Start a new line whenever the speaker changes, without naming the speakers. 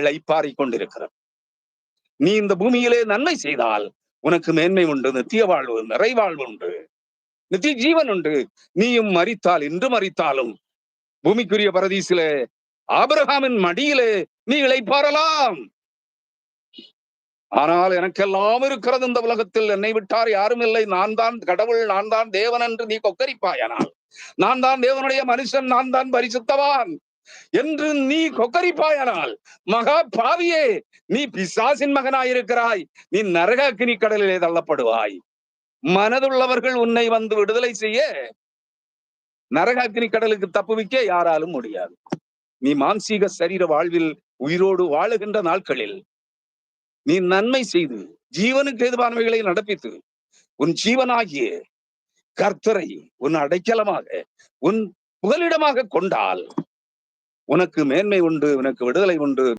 இளைப்பாறிக் கொண்டிருக்கிறது. நீ இந்த பூமியிலே நன்மை செய்தால் உனக்கு மேன்மை உண்டு நித்திய வாழ்வு நிறைவாழ்வு உண்டு நித்திய ஜீவன் உண்டு. நீயும் மறித்தால் இன்று மறித்தாலும் பூமிக்குரிய பரதீசிலே ஆபிரகாமின் மடியிலே நீ இழைப்பாரலாம் ஆனால் எனக்கெல்லாம் இருக்கிறது இந்த உலகத்தில். என்னை விட்டார் யாரும் இல்லை. நான் தான் கடவுள் நான் தான் தேவன் என்று நீ கொக்கரிப்பாயானால் நான் தான் தேவனுடைய மனுஷன் நான் தான் பரிசுத்தவான். என்று நீ கொக்கரிப்பாயானால் மகா பாவியே நீ பிசாசின் மகனாயிருக்கிறாய். நீ நரக அக்னி கடலிலே தள்ளப்படுவாய். மனதுள்ளவர்கள் உன்னை வந்து விடுதலை செய்ய நரக அக்னி கடலுக்கு தப்புவிக்க யாராலும் முடியாது. நீ மான்சீக சரீர வாழ்வில் உயிரோடு வாழுகின்ற நாட்களில் நீ நன்மை செய்து ஜீவனுக்கு எதுவானவைகளை நடப்பித்து உன் ஜீவனாகிய கர்த்தரை உன் அடைக்கலமாக உன் புகலிடமாக கொண்டால் உனக்கு மேன்மை உண்டு உனக்கு விடுதலை உண்டு